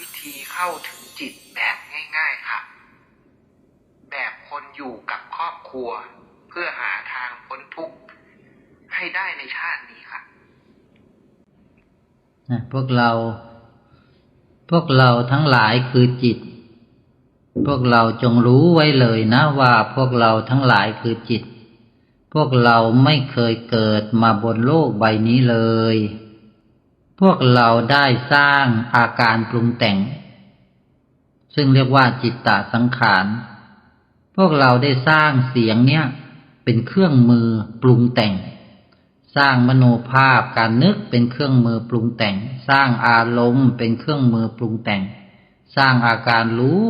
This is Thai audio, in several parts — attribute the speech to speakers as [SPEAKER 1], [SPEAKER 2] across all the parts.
[SPEAKER 1] วิธีเข้าถึงจิตแบบง่ายๆค่ะ แบบคนอยู่กับครอบครัว เพื่อหาทางพ้นทุกข์ให้ได้ในชาตินี้ค่ะ
[SPEAKER 2] นะพวกเรา พวกเราทั้งหลายคือจิต พวกเราจงรู้ไว้เลยนะว่าพวกเราทั้งหลายคือจิต พวกเราไม่เคยเกิดมาบนโลกใบนี้เลย พวกเราได้สร้างอาการปรุงแต่ง ซึ่งเรียกว่าจิตตสังขาร พวกเราได้สร้างเสียงเนี้ยเป็นเครื่องมือปรุงแต่ง สร้างมโนภาพการนึกเป็นเครื่องมือปรุงแต่ง สร้างอารมณ์เป็นเครื่องมือปรุงแต่ง สร้างอาการรู้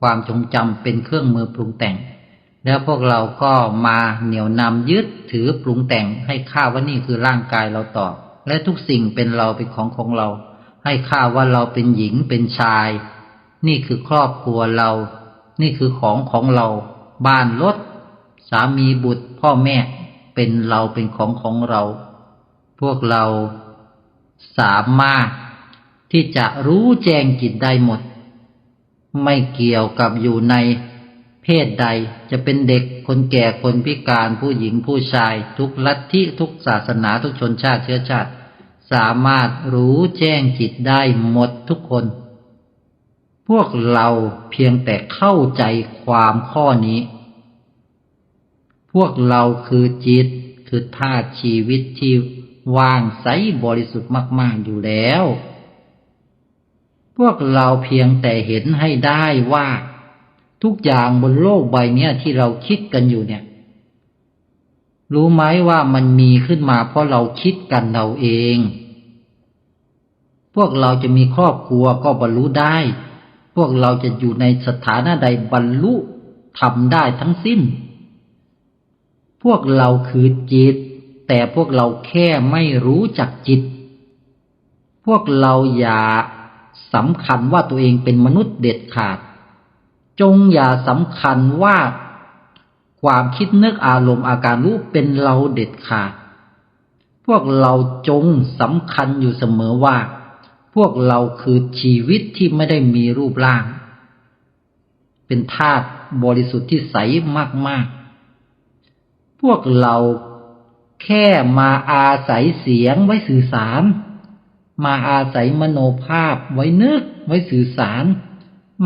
[SPEAKER 2] ความจงจำเป็นเครื่องมือปรุงแต่ง แล้วพวกเราก็มาเหนี่ยวนำยึดถือปรุงแต่งให้ข้าว่านี่คือร่างกายเราต่อ และทุกสิ่งเป็นเราเป็นของของเรา ให้ข้าว่าเราเป็นหญิงเป็นชาย นี่คือครอบครัวเรา นี่คือของของเรา บ้านรถสามีบุตรพ่อแม่เป็นเราเป็นของของเรา พวกเราสามารถที่จะรู้แจ้งจิตได้หมด ไม่เกี่ยวกับอยู่ใน เพศใดจะเป็นเด็กคนแก่คนพิการผู้หญิงผู้ชาย ทุกลัทธิทุกศาสนาทุกชนชาติเชื้อชาติ สามารถรู้แจ้งจิตได้หมดทุกคน พวกเราเพียงแต่เข้าใจความข้อนี้ พวกเราคือจิตคือธาตุชีวิตที่ว่างใสบริสุทธิ์มาก ๆ อยู่แล้ว พวกเราเพียงแต่เห็นให้ได้ว่า ทุกอย่างบนโลกใบนี้ที่เราคิดกันอยู่เนี่ย รู้ไหมว่ามันมีขึ้นมาเพราะเราคิดกันเราเอง พวกเราจะมีครอบครัวก็บรรลุได้ พวกเราจะอยู่ในสถานะใดบรรลุทำได้ทั้งสิ้น พวกเราคือจิต แต่พวกเราแค่ไม่รู้จักจิต พวกเราอย่าสำคัญว่าตัวเองเป็นมนุษย์เด็ดขาด จงอย่าสำคัญว่าความคิดนึกอารมณ์อาการรู้เป็นเราเด็ดขาด พวกเราจงสำคัญอยู่เสมอว่า พวกเราคือชีวิตที่ไม่ได้มีรูปร่าง เป็นธาตุบริสุทธิ์ที่ใสมากๆ พวกเราแค่มาอาศัยเสียงไว้สื่อสาร มาอาศัยมโนภาพไว้นึกไว้สื่อสาร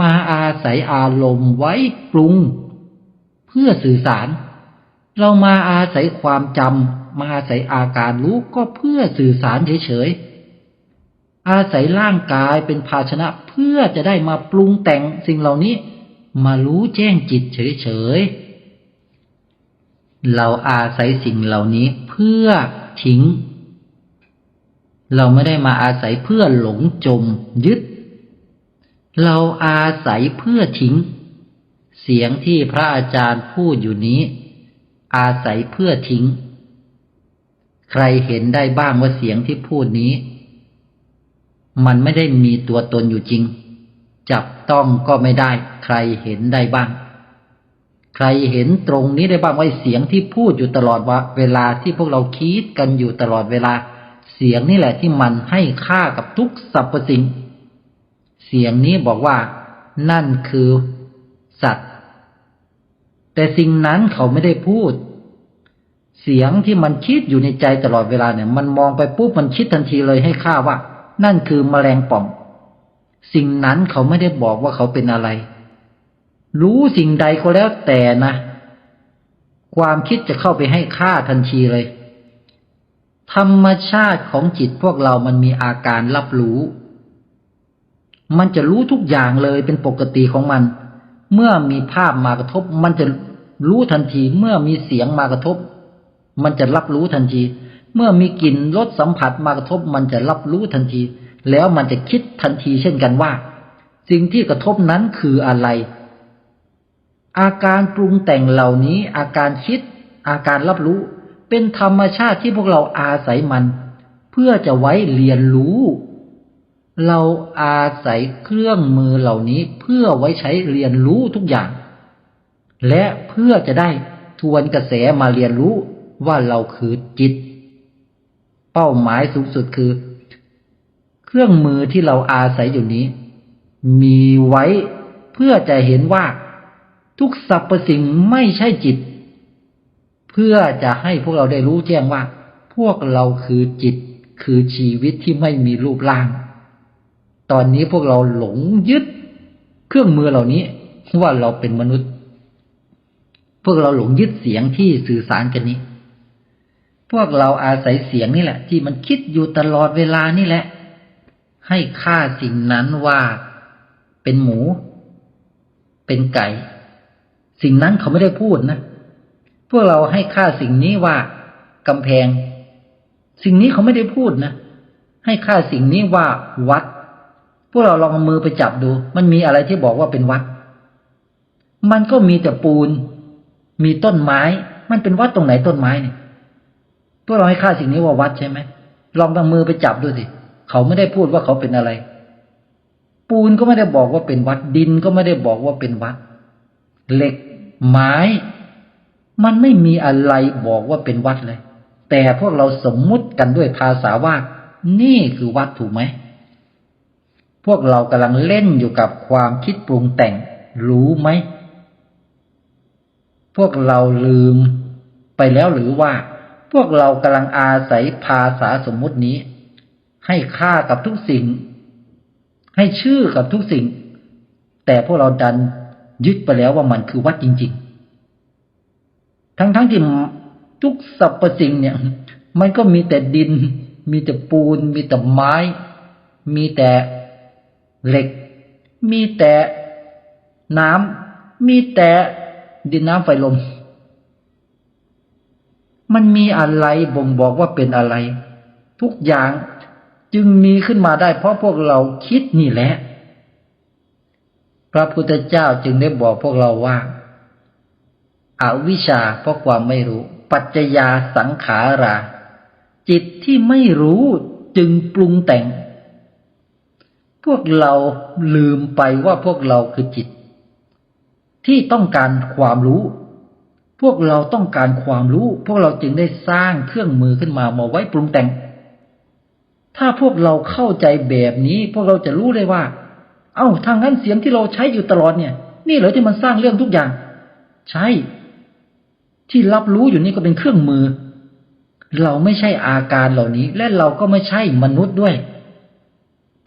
[SPEAKER 2] มาอาศัยอารมณ์ไว้ปรุง เพื่อสื่อสาร เรามาอาศัยความจำมาอาศัยอาการรู้ก็เพื่อสื่อสารเฉยๆ อาศัยร่างกายเป็นภาชนะเพื่อจะได้มาปรุงแต่งสิ่งเหล่านี้ มารู้แจ้งจิตเฉยๆ เราอาศัยสิ่งเหล่านี้เพื่อทิ้ง เราไม่ได้มาอาศัยเพื่อหลงจมยึด เราอาศัยเพื่อทิ้ง เสียงที่พระอาจารย์พูดอยู่นี้ อาศัยเพื่อทิ้ง ใครเห็นได้บ้างว่าเสียงที่พูดนี้ มันไม่ได้มีตัวตนอยู่จริง จับต้องก็ไม่ได้ ใครเห็นได้บ้าง ใครเห็นตรงนี้ได้บ้างว่าเสียงที่พูดอยู่ตลอดวเวลาที่พวกเราคิดกันอยู่ตลอดเวลา เสียงนี่แหละที่มันให้ค่ากับทุกสรรพสิ่ง เสียงนี้บอกว่า นั่นคือสัตว์ แต่สิ่งนั้นเขาไม่ได้พูด เสียงที่มันคิดอยู่ในใจตลอดเวลาเนี่ย มันมองไปปุ๊บมันคิดทันทีเลยให้ค่าว่า นั่นคือแมลงป่อง สิ่งนั้นเขาไม่ได้บอกว่าเขาเป็นอะไร รู้สิ่งใดก็แล้วแต่นะความคิดจะเข้าไปให้ค่าทันทีเลย ธรรมชาติของจิตพวกเรามันมีอาการรับรู้ มันจะรู้ทุกอย่างเลยเป็นปกติของมัน เมื่อมีภาพมากระทบ มันจะรู้ทันที เมื่อมีเสียงมากระทบ มันจะรับรู้ทันที เมื่อมีกลิ่นรสสัมผัสมากระทบ มันจะรับรู้ทันที แล้วมันจะคิดทันทีเช่นกันว่า สิ่งที่กระทบนั้นคืออะไร อาการปรุงแต่งเหล่านี้ อาการคิด อาการรับรู้ เป็นธรรมชาติที่พวกเราอาศัยมัน เพื่อจะไว้เรียนรู้ เราอาศัยเครื่องมือเหล่านี้เพื่อไว้ใช้เรียนรู้ทุกอย่าง และเพื่อจะได้ทวนกระแสมาเรียนรู้ว่าเราคือจิต เป้าหมายสูงสุดคือ เครื่องมือที่เราอาศัยอยู่นี้ มีไว้เพื่อจะเห็นว่า ทุกสรรพสิ่งไม่ใช่จิต เพื่อจะให้พวกเราได้รู้แจ้งว่า พวกเราคือจิตคือชีวิตที่ไม่มีรูปร่าง ตอนนี้พวกเราหลงยึดเครื่องมือเหล่านี้ว่าเราเป็นมนุษย์ พวกเราหลงยึดเสียงที่สื่อสารกันนี้ พวกเราอาศัยเสียงนี่แหละ ที่มันคิดอยู่ตลอดเวลานี่แหละ ให้ค่าสิ่งนั้นว่าเป็นหมู เป็นไก่ สิ่งนั้นเขาไม่ได้พูดนะพวกเราให้ค่าสิ่งนี้ว่ากำแพง สิ่งนี้เขาไม่ได้พูดนะ ให้ค่าสิ่งนี้ว่าวัด พวกเราลองเอามือไปจับดู มันมีอะไรที่บอกว่าเป็นวัด มันก็มีแต่ปูน มีต้นไม้ มันเป็นวัดตรงไหนต้นไม้เนี่ยพวกเราให้ค่าสิ่งนี้ว่าวัดใช่ไหมลองเอามือไปจับดูสิเขาไม่ได้พูดว่าเขาเป็นอะไร ปูนก็ไม่ได้บอกว่าเป็นวัดดินก็ไม่ได้บอกว่าเป็นวัด เหล็ก ไม้ มันไม่มีอะไรบอกว่าเป็นวัดเลย แต่พวกเราสมมุติกันด้วยภาษาว่า นี่คือวัดถูกไหม วกเรากำลังเล่นอยู่กับความคิดปรุงแต่ง รู้ไหม พวกเราลืมไปแล้วหรือว่า พวกเรากำลังอาศัยภาษาสมมุตินี้ ให้ค่ากับทุกสิ่ง ให้ชื่อกับทุกสิ่ง แต่พวกเราดันยึดไปแล้วว่ามันคือวัดจริง ๆ ทั้งๆทที่ทุกสรรพสิ่งเนี่ย มันก็มีแต่ดิน มีแต่ปูน มีแต่ไม้ มีแต่ เหล็ก มีแต่น้ำมีแต่ดินน้ำไฟลม มันมีอะไรบ่งบอกว่าเป็นอะไร ทุกอย่างจึงมีขึ้นมาได้ เพราะพวกเราคิดนี่แหละ พระพุทธเจ้าจึงได้บอกพวกเราว่าอาวิชชาเพราะความไม่รู้ ปัจจยาสังขารา จิตที่ไม่รู้จึงปรุงแต่ง วกเราลืมไปว่าพวกเราคือจิต ที่ต้องการความรู้ พวกเราต้องการความรู้ พวกเราจึงได้สร้างเครื่องมือขึ้นมามาไว้ปรุงแต่ง ถ้าพวกเราเข้าใจแบบนี้ พวกเราจะรู้เลยว่า เอ้าทางนั้นเสียงที่เราใช้อยู่ตลอดเนี่ย นี่เหรอที่มันสร้างเรื่องทุกอย่าง ใช่ ที่รับรู้อยู่นี่ก็เป็นเครื่องมือ เราไม่ใช่อาการเหล่านี้ และเราก็ไม่ใช่มนุษย์ด้วย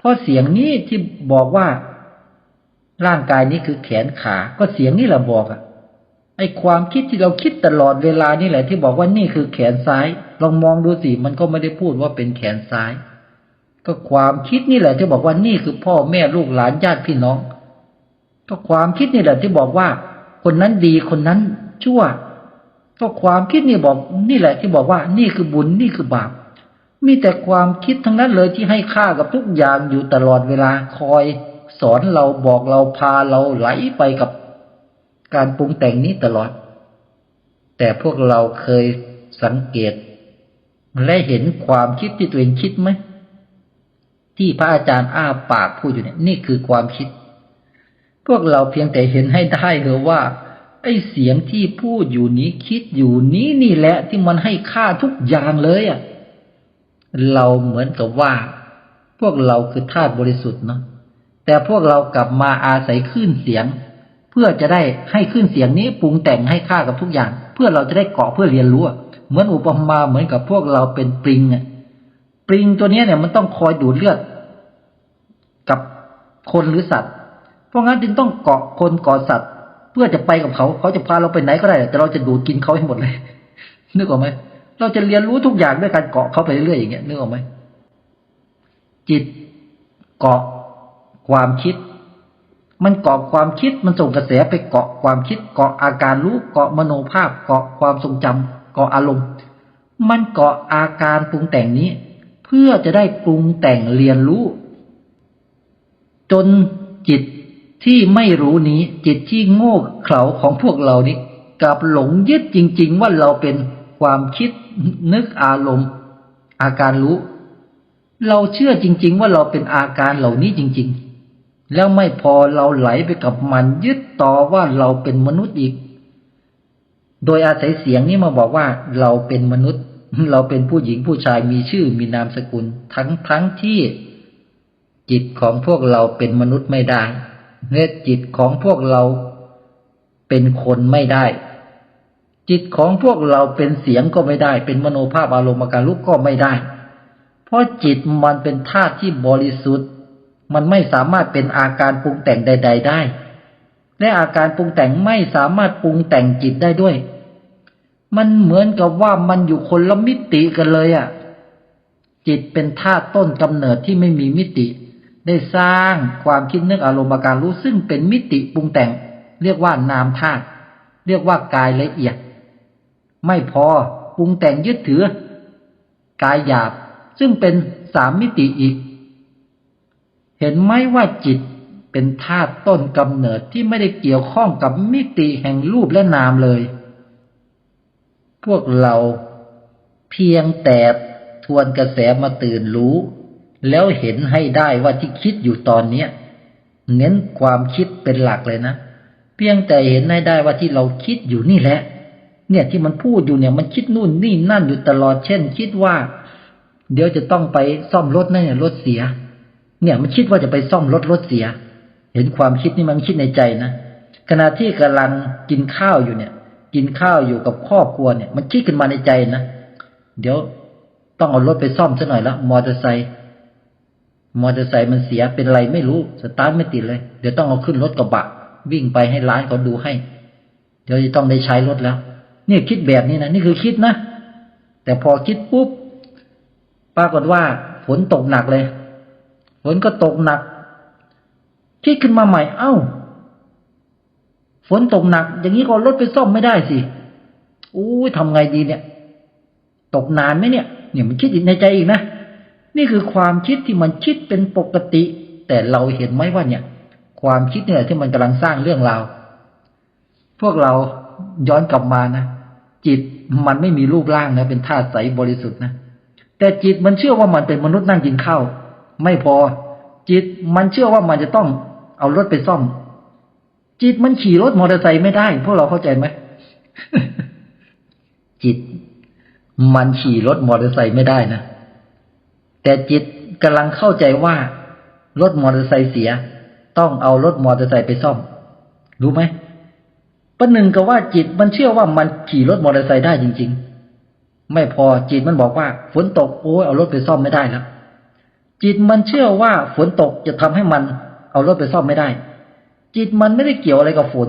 [SPEAKER 2] เพราะเสียงนี้ที่บอกว่า ร่างกายนี้คือแขนขา ก็เสียงนี่แหละบอกอะไอความคิดที่เราคิดตลอดเวลานี่แหละ ที่บอกว่านี่คือแขนซ้าย ลองมองดูสิมันก็ไม่ได้พูดว่าเป็นแขนซ้าย ก็ความคิดนี่แหละ ที่บอกว่านี่คือพ่อแม่ลูกหลานญาติพี่น้อง ก็ความคิดนี่แหละที่บอกว่า คนนั้นดีคนนั้นชั่ว ก็ความคิดนี่บอก นี่แหละที่บอกว่า นี่คือบุญนี่คือบาป มีแต่ความคิดทั้งนั้นเลยที่ให้ค่ากับทุกอย่างอยู่ตลอดเวลาคอย สอนเราบอกเราพาเราไหลไปกับการปรุงแต่งนี้ตลอด แต่พวกเราเคยสังเกต และเห็นความคิดที่ตัวเองคิดไหมที่พระอาจารย์อ้าปากพูดอยู่เนี่ยนี่คือความคิด พวกเราเพียงแต่เห็นให้ได้เถอะว่า ไอ้เสียงที่พูดอยู่นี้คิดอยู่นี้นี่แหละที่มันให้ค่าทุกอย่างเลยอะ เราเหมือนกับว่า พวกเราคือธาตุบริสุทธิ์เนาะแต่พวกเรากลับมาอาศัยคลื่นเสียง เพื่อจะได้ให้คลื่นเสียงนี้ปรุงแต่งให้ค่ากับทุกอย่าง เพื่อเราจะได้เกาะเพื่อเรียนรู้เหมือนอุปมาเหมือนกับพวกเราเป็นปริงอะปริงตัวนี้เนี่ยมันต้องคอยดูดเลือด กับคนหรือสัตว์ เพราะงั้นจึงต้องเกาะคนเกาะสัตว์ เพื่อจะไปกับเขา เขาจะพาเราไปไหนก็ได้ แต่เราจะดูดกินเขาให้หมดเลยนึกออกไหม เราจะเรียนรู้ทุกอย่างด้วยการเกาะเขาไปเรื่อยๆอย่างเงี้ยนึกออกไหมจิตเกาะความคิด มันเกาะความคิดมันส่งกระแสไปเกาะความคิด เกาะอาการรู้เกาะมโนภาพ เกาะความทรงจำเกาะอารมณ์ มันเกาะอาการปรุงแต่งนี้ เพื่อจะได้ปรุงแต่งเรียนรู้ จนจิตที่ไม่รู้นี้จิตที่โง่เขลาของพวกเรานี้กลับหลงยึดจริง ๆ ว่าเราเป็นความคิด นึกอารมณ์ อาการรู้ เราเชื่อจริง ๆ ว่าเราเป็นอาการเหล่านี้จริง ๆ แล้วไม่พอเราไหลไปกับมันยึดต่อว่าเราเป็นมนุษย์อีก โดยอาศัยเสียงนี้มาบอกว่า เราเป็นมนุษย์ เราเป็นผู้หญิงผู้ชายมีชื่อมีนามสกุล ทั้งทั้งที่จิตของพวกเราเป็นมนุษย์ไม่ได้และจิตของพวกเราเป็นคนไม่ได้ จิตของพวกเราเป็นเสียงก็ไม่ได้ เป็นมโนภาพอารมณ์การรู้ก็ไม่ได้ เพราะจิตมันเป็นธาตุที่บริสุทธิ์ มันไม่สามารถเป็นอาการปรุงแต่งใด ๆ ได้ และอาการปรุงแต่งไม่สามารถปรุงแต่งจิตได้ด้วย มันเหมือนกับว่ามันอยู่คนละมิติกันเลยอะ่ะ จิตเป็นธาตุต้นกำเนิดที่ไม่มีมิติ ได้สร้างความคิดนึกอารมณ์อาการรู้ซึ่งเป็นมิติปรุงแต่ง เรียกว่านามธาตุเรียกว่ากายละเอียด ไม่พอปรุงแต่งยึดถือ กายหยาบซึ่งเป็นสามมิติอีก เห็นไหมว่าจิตเป็นธาตุต้นกำเนิดที่ไม่ได้เกี่ยวข้องกับมิติแห่งรูปและนามเลย พวกเราเพียงแต่ทวนกระแสมาตื่นรู้ แล้วเห็นให้ได้ว่าที่คิดอยู่ตอนนี้เน้นความคิดเป็นหลักเลยนะ เพียงแต่เห็นให้ได้ว่าที่เราคิดอยู่นี่แหละ เนี่ยที่มันพูดอยู่เนี่ยมันคิดนู่นนี่นั่นอยู่ตลอดเช่น คิดว่า เดี๋ยวจะต้องไปซ่อมรถนะเนี่ยรถเสีย เนี่ยมันคิดว่าจะไปซ่อมรถรถเสีย เห็นความคิดนี่มันคิดในใจนะขณะที่กำลังกินข้าวอยู่เนี่ย กินข้าวอยู่กับครอบครัวเนี่ย มันคิดขึ้นมาในใจนะเดี๋ยวต้องเอารถไปซ่อมซะหน่อยละมอเตอร์ไซค์มอเตอร์ไซค์มันเสียเป็นไรไม่รู้สตาร์ทไม่ติดเลย เดี๋ยวต้องเอาขึ้นรถกระบะ วิ่งไปให้ร้านเขาดูให้ เดี๋ยวจะต้องได้ใช้รถแล้ว นี่คิดแบบนี้นะนี่คือคิดนะ แต่พอคิดปุ๊บปรากฏว่าฝนตกหนักเลยฝนก็ตกหนัก คิดขึ้นมาใหม่ เอ้า ฝนตกหนัก อย่างนี้ก็รถไปซ่อมไม่ได้สิอู้ยทำไงดีเนี่ย ตกนานไหมเนี่ย เนี่ยมันคิดอีกในใจอีกนะนี่คือความคิดที่มันคิดเป็นปกติ แต่เราเห็นไหมว่าเนี่ย ความคิดเนี่ยที่มันกำลังสร้างเรื่องราวพวกเราย้อนกลับมานะ จิตมันไม่มีรูปร่างนะเป็นธาตุใสบริสุทธิ์นะแต่จิตมันเชื่อว่ามันเป็นมนุษย์นั่งกินข้าวไม่พอ จิตมันเชื่อว่ามันจะต้องเอารถไปซ่อม จิตมันขี่รถมอเตอร์ไซค์ไม่ได้ พวกเราเข้าใจไหมจิตมันขี่รถมอเตอร์ไซค์ไม่ได้นะแต่จิตกำลังเข้าใจว่ารถมอเตอร์ไซค์เสีย ต้องเอารถมอเตอร์ไซค์ไปซ่อม รู้ไหม ประหนึ่งกับว่าจิตมันเชื่อว่ามันขี่รถมอเตอร์ไซค์ได้จริง ๆ ไม่พอจิตมันบอกว่า ฝนตกโอ้ยเอารถไปซ่อมไม่ได้แล้วจิตมันเชื่อว่าฝนตกจะทำให้มันเอารถไปซ่อมไม่ได้ จิตมันไม่ได้เกี่ยวอะไรกับฝน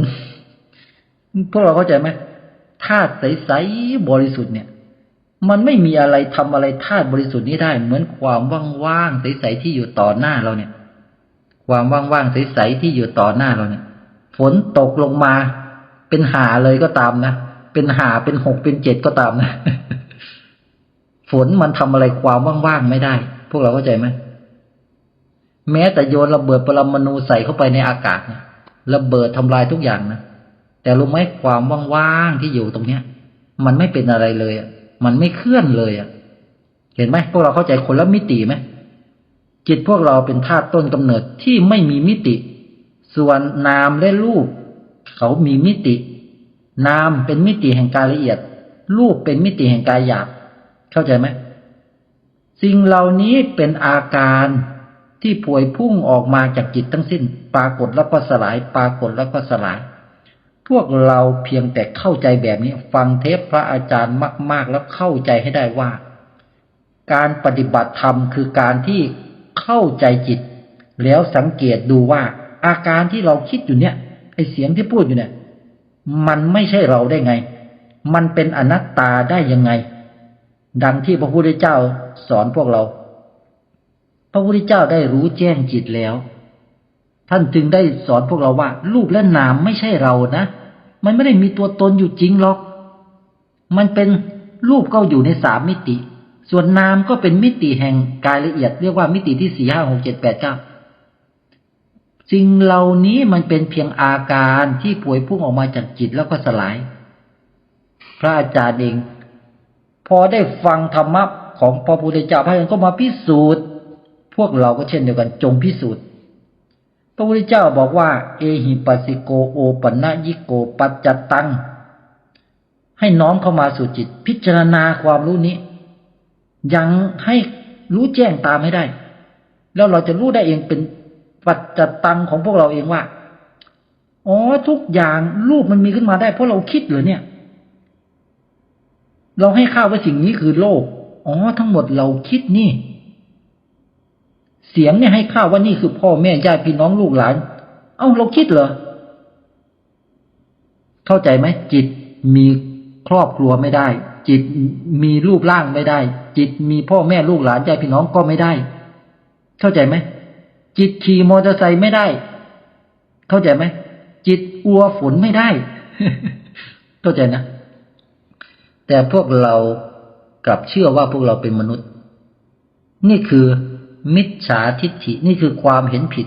[SPEAKER 2] พวกเราเข้าใจไหมธาตุใสๆบริสุทธิ์เนี่ย มันไม่มีอะไรทำอะไรธาตุบริสุทธิ์นี้ได้ เหมือนความว่างๆใสๆที่อยู่ต่อหน้าเราเนี่ย ความว่างๆใสๆที่อยู่ต่อหน้าเราเนี่ย ฝนตกลงมา เป็นหาเลยก็ตามนะ เป็นหาเป็นหกเป็นเจ็ดก็ตามนะ ฝนมันทำอะไรความว่างๆไม่ได้ พวกเราเข้าใจไหมแม้แต่โยนระเบิดปรมาณูใส่เข้าไปในอากาศเนี่ยระเบิดทำลายทุกอย่างนะแต่รู้ไหมความว่างๆที่อยู่ตรงเนี้ย มันไม่เป็นอะไรเลยอะ มันไม่เคลื่อนเลยอะ เห็นไหมพวกเราเข้าใจคนละมิติไหมจิตพวกเราเป็นธาตุต้นกำเนิดที่ไม่มีมิติ ส่วนนามและรูป เขามีมิติ นามเป็นมิติแห่งกายละเอียด รูปเป็นมิติแห่งกายหยาบเข้าใจไหมสิ่งเหล่านี้เป็นอาการที่พวยพุ่งออกมาจากจิตทั้งสิ้น ปรากฏแล้วก็สลาย ปรากฏแล้วก็สลาย พวกเราเพียงแต่เข้าใจแบบนี้ ฟังเทปพระอาจารย์มาก ๆ แล้วเข้าใจให้ได้ว่า การปฏิบัติธรรมคือการที่เข้าใจจิต แล้วสังเกตดูว่า อาการที่เราคิดอยู่เนี่ย ไอเสียงที่พูดอยู่เนี่ย มันไม่ใช่เราได้ไง มันเป็นอนัตตาได้ยังไง ดังที่พระพุทธเจ้าสอนพวกเรา พระพุทธเจ้าได้รู้แจ้งจิตแล้ว ท่านจึงได้สอนพวกเราว่า รูปและนามไม่ใช่เรานะ มันไม่ได้มีตัวตนอยู่จริงหรอก มันเป็นรูปก็อยู่ในสามมิติ ส่วนนามก็เป็นมิติแห่งกายละเอียด เรียกว่ามิติที่สี่ห้าหกเจ็ดแปดเก้า สิ่งเหล่านี้มันเป็นเพียงอาการที่ป่วยพุ่งออกมาจากจิตแล้วก็สลาย พระอาจารย์เอง พอได้ฟังธรรมะของพระพุทธเจ้าพระองค์ก็มาพิสูจน์ พวกเราก็เช่นเดียวกันจงพิสูจน์พระพุทธเจ้าบอกว่า เอหิปัสสิโกโอปัญญิโกปัจจตัง ให้น้อมเข้ามาสู่จิต พิจารณาความรู้นี้ ยังให้รู้แจ้งตามให้ได้ แล้วเราจะรู้ได้เองเป็น ปัจจตังของพวกเราเองว่าอ๋อทุกอย่างรูปมันมีขึ้นมาได้เพราะเราคิดเหรอเนี่ย เราให้ข้าวว่าสิ่งนี้คือโลกอ๋อทั้งหมดเราคิดนี่ เสียงเนี่ยให้ข้าวว่านี่คือพ่อแม่ญาติพี่น้องลูกหลาน เอ้าเราคิดเหรอเข้าใจไหมจิตมีครอบครัวไม่ได้ จิตมีรูปร่างไม่ได้ จิตมีพ่อแม่ลูกหลานญาติพี่น้องก็ไม่ได้ เข้าใจไหม จิตขี่มอเตอร์ไซค์ไม่ได้ เข้าใจไหมจิตกลัวฝนไม่ได้ เข้าใจนะ แต่พวกเรากลับเชื่อว่าพวกเราเป็นมนุษย์ นี่คือมิจฉาทิฏฐินี่คือความเห็นผิด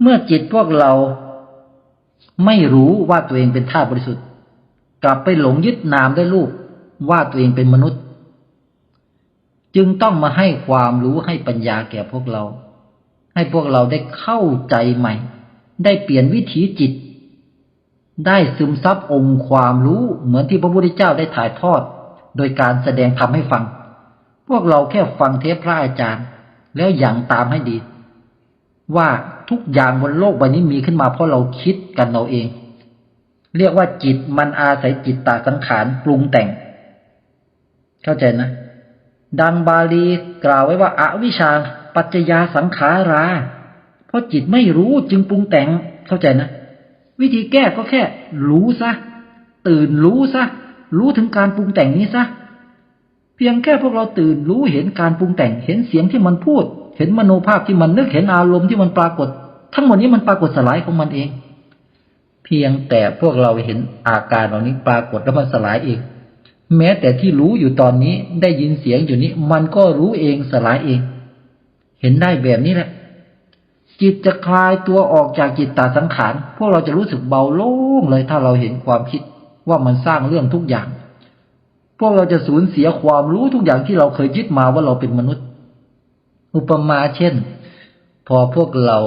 [SPEAKER 2] เมื่อจิตพวกเราไม่รู้ว่าตัวเองเป็นธาตุบริสุทธิ์ กลับไปหลงยึดนามด้วยรูปว่าตัวเองเป็นมนุษย์ จึงต้องมาให้ความรู้ให้ปัญญาแก่พวกเรา ให้พวกเราได้เข้าใจใหม่ ได้เปลี่ยนวิถีจิต ได้ซึมซับองค์ความรู้เหมือนที่พระพุทธเจ้าได้ถ่ายทอด โดยการแสดงธรรมให้ฟัง พวกเราแค่ฟังเทปพระอาจารย์ แล้วอย่างตามให้ดี ว่าทุกอย่างบนโลกใบนี้มีขึ้นมาเพราะเราคิดกันเราเอง เรียกว่าจิตมันอาศัยจิตตาสังขารปรุงแต่ง เข้าใจนะ ดังบาลีกล่าวไว้ว่าอาวิชาปัจจยาสังขารา เพราะจิตไม่รู้จึงปรุงแต่งเข้าใจนะ วิธีแก้ก็แค่ รู้ซะ ตื่นรู้ซะ รู้ถึงการปรุงแต่งนี้ซะ เพียงแค่พวกเราตื่นรู้เห็นการปรุงแต่ง เห็นเสียงที่มันพูด เห็นมโนภาพที่มันนึกเห็นอารมณ์ที่มันปรากฏ ทั้งหมดนี้มันปรากฏสลายของมันเอง เพียงแต่พวกเราเห็นอาการเหล่านี้ปรากฏแล้วมันสลายเอง แม้แต่ที่รู้อยู่ตอนนี้ได้ยินเสียงอยู่นี้ มันก็รู้เองสลายเอง เห็นได้แบบนี้แหละ จิตจะคลายตัวออกจากจิตตาสังขารพวกเราจะรู้สึกเบาโล่งเลยถ้าเราเห็นความคิดว่ามันสร้างเรื่องทุกอย่าง พวกเราจะสูญเสียความรู้ทุกอย่างที่เราเคยยึดมาว่าเราเป็นมนุษย์ อุปมาเช่น พอพวกเรา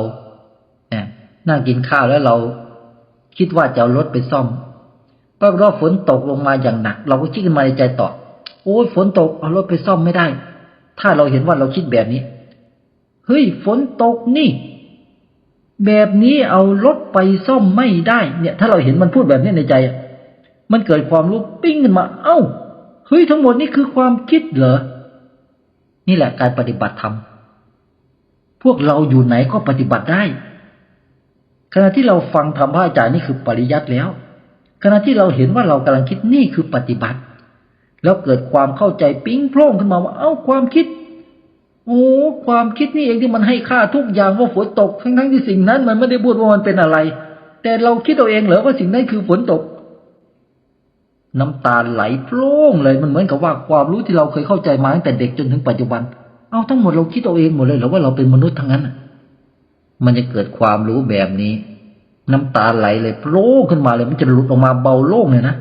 [SPEAKER 2] เนี่ยนั่งกินข้าวแล้วเรา คิดว่าจะเอารถไปซ่อม ปรากฏว่าฝนตกลงมาอย่างหนัก เราก็คิดขึ้นมาในใจต่อ โอ้ยฝนตกเอารถไปซ่อมไม่ได้ ถ้าเราเห็นว่าเราคิดแบบนี้ เฮ้ย ฝนตกนี่ แบบนี้เอารถไปซ่อมไม่ได้ เนี่ย ถ้าเราเห็นมันพูดแบบนี้ในใจ มันเกิดความรู้ปิ้งขึ้นมา เอ้า เฮ้ยทั้งหมดนี่คือความคิดเหรอ นี่แหละการปฏิบัติธรรม พวกเราอยู่ไหนก็ปฏิบัติได้ ขณะที่เราฟังธรรมพระอาจารย์นี่คือปริยัติแล้ว ขณะที่เราเห็นว่าเรากำลังคิดนี่คือปฏิบัติ แล้วเกิดความเข้าใจปิ้งโพร่งขึ้นมาว่า เอ้าความคิด โอ้ความคิดนี่เองที่มันให้ค่าทุกอย่างว่าฝนตกทั้งทั้งๆที่สิ่งนั้น มันไม่ได้พูดว่ามันเป็นอะไร แต่เราคิดเอาเองเหรอว่าสิ่งนั้นคือฝนตก น้ำตาไหลโพร่งเลยมันเหมือนกับว่าความรู้ที่เราเคยเข้าใจมาตั้งแต่เด็กจนถึงปัจจุบัน เอาทั้งหมดเราคิดเอาเองหมดเลยเหรอว่าเราเป็นมนุษย์ทั้งนั้นมันจะเกิดความรู้แบบนี้ น้ำตาไหลเลยโล่ขึ้นมาเลยมันจะหลุดออกมาเบาโล่งเลยนะ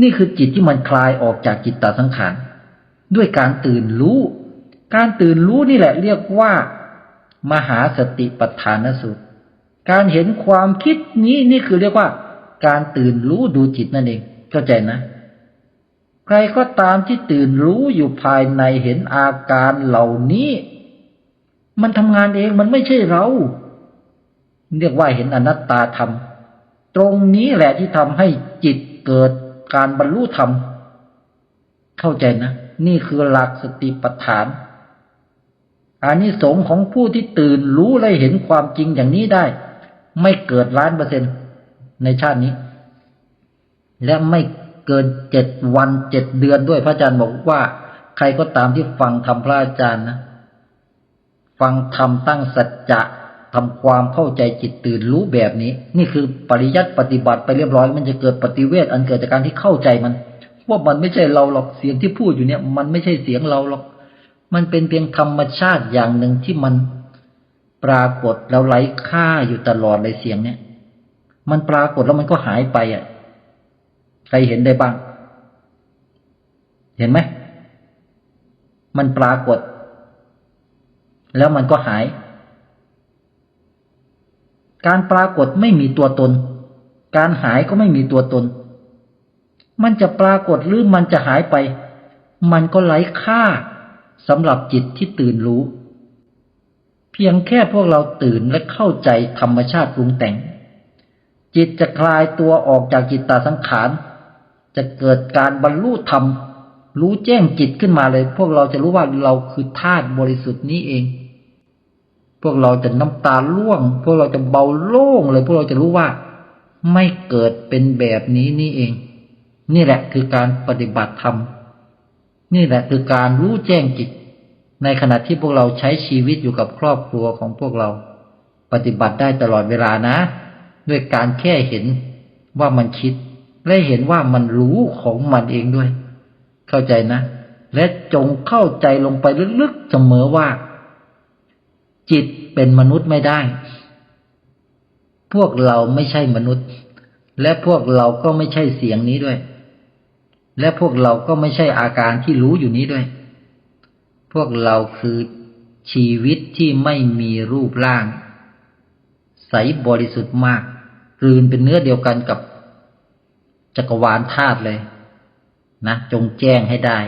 [SPEAKER 2] นี่คือจิตที่มันคลายออกจากจิตตาสังขาร ด้วยการตื่นรู้ การตื่นรู้นี่แหละเรียกว่า มหาสติปัฏฐานสูตร การเห็นความคิดนี้นี่คือเรียกว่า การตื่นรู้ดูจิตนั่นเอง เข้าใจนะ ใครก็ตามที่ตื่นรู้อยู่ภายในเห็นอาการเหล่านี้ มันทำงานเองมันไม่ใช่เรา เรียกว่าเห็นอนัตตาธรรม ตรงนี้แหละที่ทำให้จิตเกิดการบรรลุธรรม เข้าใจนะ นี่คือหลักสติปัฏฐานอานิสงส์ของผู้ที่ตื่นรู้และเห็นความจริงอย่างนี้ได้ ไม่เกิดล้านเปอร์เซ็นต์ในชาตินี้ และไม่เกินเจ็ดวันเจ็ดเดือนด้วยพระอาจารย์บอกว่า ใครก็ตามที่ฟังธรรมพระอาจารย์นะ ฟังธรรมตั้งสัจจะ ทำความเข้าใจจิตตื่นรู้แบบนี้ นี่คือปริยัติปฏิบัติไปเรียบร้อย มันจะเกิดปฏิเวทอันเกิดจากการที่เข้าใจมัน ว่ามันไม่ใช่เราหรอกเสียงที่พูดอยู่เนี่ย มันไม่ใช่เสียงเราหรอก มันเป็นเพียงธรรมชาติอย่างหนึ่งที่มันปรากฏแล้วไร้ค่าอยู่ตลอดเลยเสียงเนี่ย มันปรากฏแล้วมันก็หายไปอะ ใครเห็นได้บ้าง เห็นไหมมันปรากฏ แล้วมันก็หาย การปรากฏไม่มีตัวตน การหายก็ไม่มีตัวตน มันจะปรากฏหรือมันจะหายไป มันก็ไร้ค่าสำหรับจิตที่ตื่นรู้ เพียงแค่พวกเราตื่นและเข้าใจธรรมชาติปรุงแต่ง จิตจะคลายตัวออกจากจิตตาสังขาร จะเกิดการบรรลุธรรม รู้แจ้งจิตขึ้นมาเลย พวกเราจะรู้ว่าเราคือธาตุบริสุทธิ์นี้เอง พวกเราจะน้ำตาล่วง พวกเราจะเบาโล่งเลย พวกเราจะรู้ว่า ไม่เกิดเป็นแบบนี้นี่เอง นี่แหละคือการปฏิบัติธรรม นี่แหละคือการรู้แจ้งจิต ในขณะที่พวกเราใช้ชีวิตอยู่กับครอบครัวของพวกเรา ปฏิบัติได้ตลอดเวลานะ ด้วยการแค่เห็นว่ามันคิด และเห็นว่ามันรู้ของมันเองด้วย เข้าใจนะ และจงเข้าใจลงไปลึกๆเสมอว่า จิตเป็นมนุษย์ไม่ได้ พวกเราไม่ใช่มนุษย์ และพวกเราก็ไม่ใช่เสียงนี้ด้วย และพวกเราก็ไม่ใช่อาการที่รู้อยู่นี้ด้วย พวกเราคือชีวิตที่ไม่มีรูปร่าง ใสบริสุทธิ์มากกลืนเป็นเนื้อเดียวกันกับจักรวาลธาตุเลย นะ จงแจ้งให้ได้